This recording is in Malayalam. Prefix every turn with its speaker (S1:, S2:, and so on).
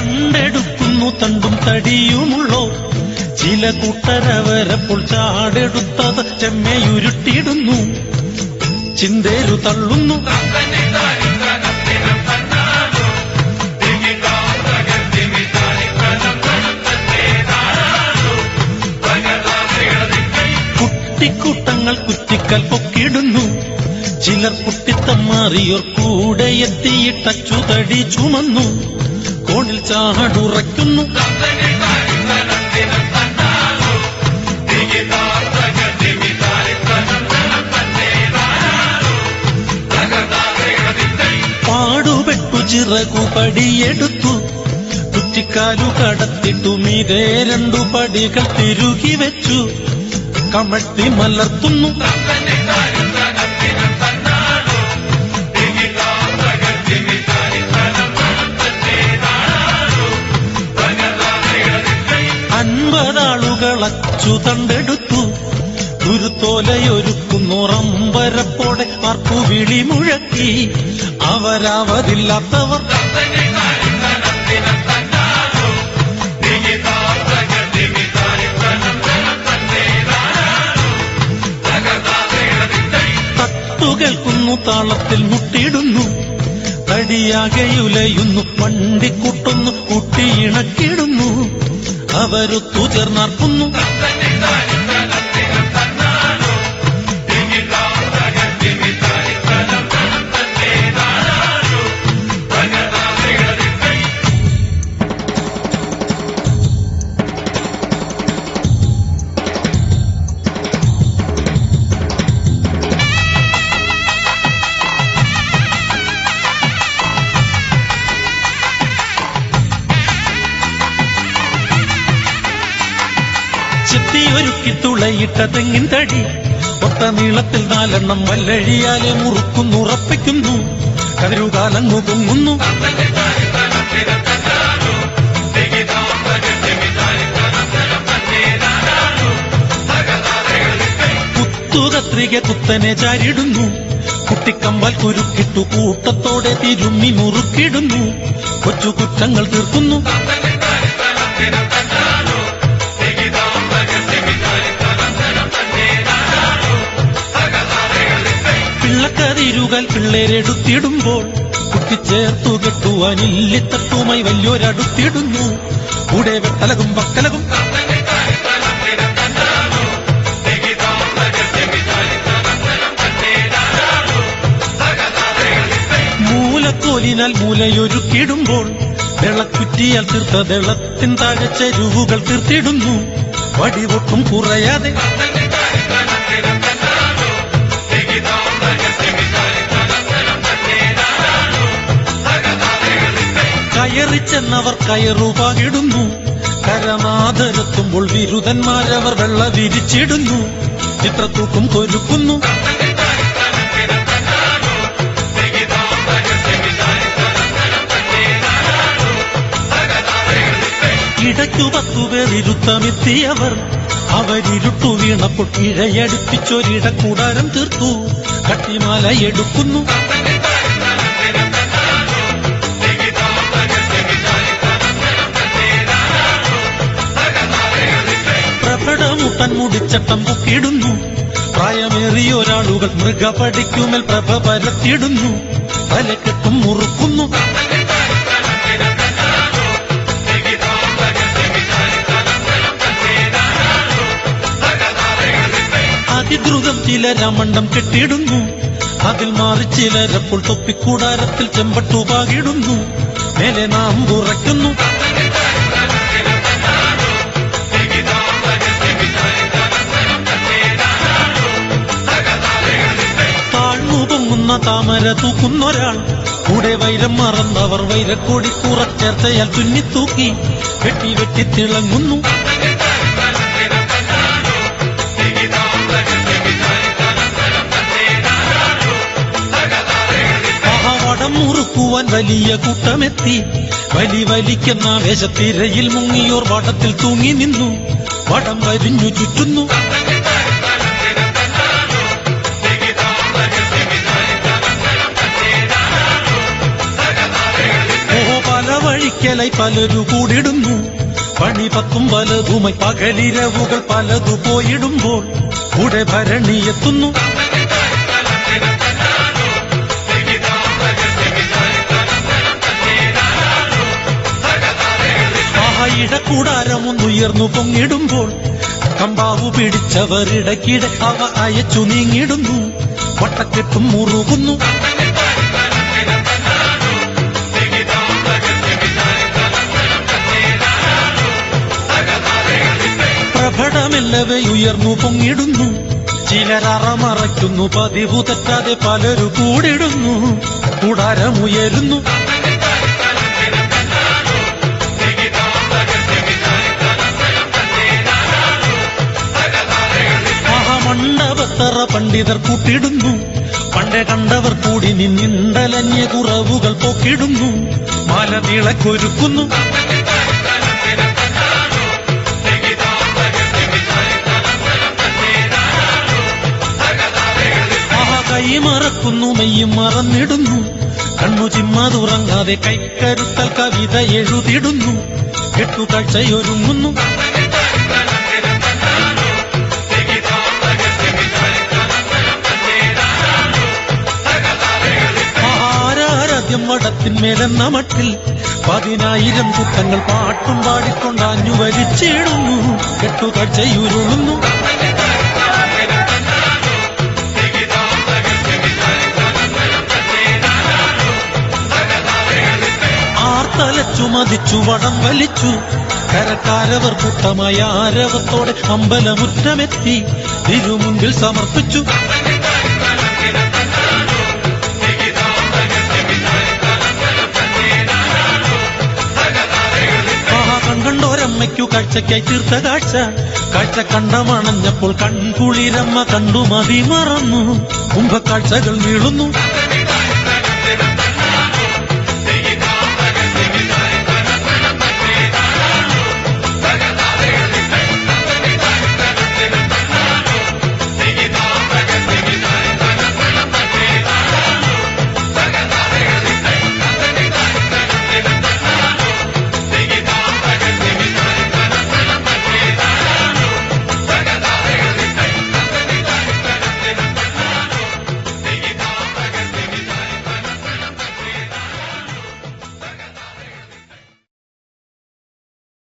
S1: കണ്ടെടുക്കുന്നു തണ്ടും തടിയുമുള്ളോ? ചില കൂട്ടരവരപ്പോൾ ചാടെടുത്തത് ചെമ്മയുരുട്ടിയിടുന്നു. ചിന്തേരു തള്ളുന്നു. കുട്ടിക്കൂട്ടങ്ങൾ കുറ്റിക്കൽ പൊക്കിടുന്നു ചിലർ കുട്ടിത്തം മാറിയോർ കൂടെ എത്തിയിട്ടച്ചുതടി ചുമന്നു. കോണിൽ ചാടുറയ്ക്കുന്നു. പാടുപെട്ടു ചിറകു പടിയെടുത്തു കുറ്റിക്കാലു കടത്തിട്ടു മീതെ രണ്ടു പടികൾ തിരുകി വെച്ചു. കമഴ്ത്തി മലർത്തുന്നു. അൻപതാളുകൾ അച്ചുതണ്ടെടുത്തു ഗുരുത്തോലയൊരുക്കുന്നുറമ്പരപ്പോടെ ആർക്കു വിളി മുഴക്കി. അവരാവതില്ലാത്തവർ തട്ടുകൾക്കുന്നു താളത്തിൽ മുട്ടിയിടുന്നു. തടിയാകെയുലയുന്നു വണ്ടിക്കുട്ടുന്നു കുട്ടിയിണക്കിടുന്നു അവരൊത്തു ചേർന്നാർക്കുന്നു ചെത്തിയൊരുക്കി തുളയിട്ട തെങ്ങിൻ തടി. ഒത്ത നീളത്തിൽ നാലെണ്ണം വല്ലഴിയാലെ മുറുക്കുന്നുറപ്പിക്കുന്നു കതിരുകാലങ്ങു പൊങ്ങുന്നു. കുത്തുകത്രിക കുത്തനെ ചാരിടുന്നു. കുട്ടിക്കമ്പാൽ കുരുക്കിട്ടു കൂട്ടത്തോടെ തിരുമ്മി മുറുക്കിടുന്നു. കൊച്ചു കുറ്റങ്ങൾ തീർക്കുന്നു. പിള്ളക്കതിരുകൾ പിള്ളേരെടുത്തിടുമ്പോൾ കുത്തിച്ചേർത്തു കെട്ടുവാനില്ലിത്തട്ടുമായി വലിയൊരടുത്തിടുന്നു. കൂടെ വെട്ടലകും വക്കലകും മൂലക്കോലിനാൽ മൂലയൊരുക്കിടുമ്പോൾ വെള്ളക്കുറ്റിയാൽ തീർത്ത വെള്ളത്തിൻ താഴെ ചെരുവുകൾ തീർത്തിടുന്നു. വടിവൊട്ടും കുറയാതെ. കയറിച്ചെന്നവർ കയറുപാകിടുന്നു കരമാതരത്തുമ്പോൾ വിരുദന്മാരവർ വെള്ള വിരിച്ചിടുന്നു. ചിത്രത്തൂക്കും കൊരുക്കുന്നു. ഇടയ്ക്കു പത്തു പേരിരുത്തമെത്തിയവർ അവരിരുട്ടു വീണപ്പോൾ ഇഴയടുപ്പിച്ചൊരിടക്കൂടാരം തീർത്തു. കട്ടിമാല എടുക്കുന്നു. പ്രഭടമുട്ടൻ മുടിച്ചട്ടം പൊക്കിടുന്നു പ്രായമേറിയ ഒരാളുകൾ മൃഗപടിക്കുമേൽ പ്രഭ പരത്തിയിടുന്നു. തലക്കെട്ടും മുറുക്കുന്നു. അതിദ്രുതം ചിലരമണ്ടം കെട്ടിയിടുന്നു. അതിൽ മാറി ചിലരപ്പോൾ തൊപ്പിക്കൂടാരത്തിൽ ചെമ്പട്ടുപാകിടുന്നു മേലെ നാം ഉറയ്ക്കുന്നു. താഴ്ന്നു പൊങ്ങുന്ന താമര തൂക്കുന്നൊരാൾ. കൂടെ വൈരം മറന്നവർ വൈരക്കോടി കുറച്ചേർത്തയാൽ തുന്നിത്തൂക്കി. വെട്ടി വെട്ടി തിളങ്ങുന്നു. വലിയ കൂട്ടമെത്തി വലി വലിക്കുന്ന വേഷത്തിരയിൽ മുങ്ങിയോർ വടത്തിൽ തൂങ്ങി നിന്നു. വടം വരിഞ്ഞു ചുറ്റുന്നു. പല വഴിക്കലായി പലരു കൂടിടുന്നു. പണി പത്തും പലതുമായി പകലിരവുകൾ പലതു പോയിടുമ്പോൾ കൂടെ ഭരണി എത്തുന്നു. ആയിടക്കൂടാരമൊന്നുയർന്നു പൊങ്ങിടുമ്പോൾ കമ്പാവു പിടിച്ചവർ ഇടയ്ക്കിടെ അവ അയച്ചു നീങ്ങിടുന്നു വട്ടക്കെട്ടും മുറുകുന്നു. പ്രഭടമെല്ലവെ ഉയർന്നു പൊങ്ങിടുന്നു ചിലരറമറയ്ക്കുന്നു പതിവു തെറ്റാതെ പലരു കൂടിടുന്നു കൂടാരമുയരുന്നു. മഹാമണ്ഡപത്തറ പണ്ഡിതർ കൂട്ടിടുന്നു. പണ്ടേ കണ്ടവർ കൂടി നിന്നിണ്ടലന്യ കുറവുകൾ പൊക്കിടുന്നു. മാല തിളക്കൊരുക്കുന്നു. കൈ മറക്കുന്നു മെയ്യും മറന്നിടുന്നു. കണ്ണു ചിമ്മാതുറങ്ങാതെ കൈക്കരുത്തൽ കവിത എഴുതിടുന്നു. കെട്ടുകാഴ്ചയൊരുങ്ങുന്നു ആരാരാദ്യം വടത്തിന്മേലെന്ന മട്ടിൽ പതിനായിരം ചിത്രങ്ങൾ പാട്ടും പാടിക്കൊണ്ടാഞ്ഞു വലിച്ചിടുന്നു കെട്ടുകാഴ്ചയുരുളുന്നു ആർത്തലച്ചു മതിച്ചു വടം വലിച്ചു. കരക്കാരവർ കൂട്ടമായ ആരവത്തോടെ അമ്പലമുറ്റമെത്തി. തിരുമുമ്പിൽ സമർപ്പിച്ചു. കാഴ്ചയ്ക്കായി തീർത്ത കാഴ്ച. കാഴ്ച കണ്ടമണഞ്ഞപ്പോൾ കൺകുളിരമ്മ കണ്ടു മതി മറന്നു. കുംഭക്കാഴ്ചകൾ നീളുന്നു.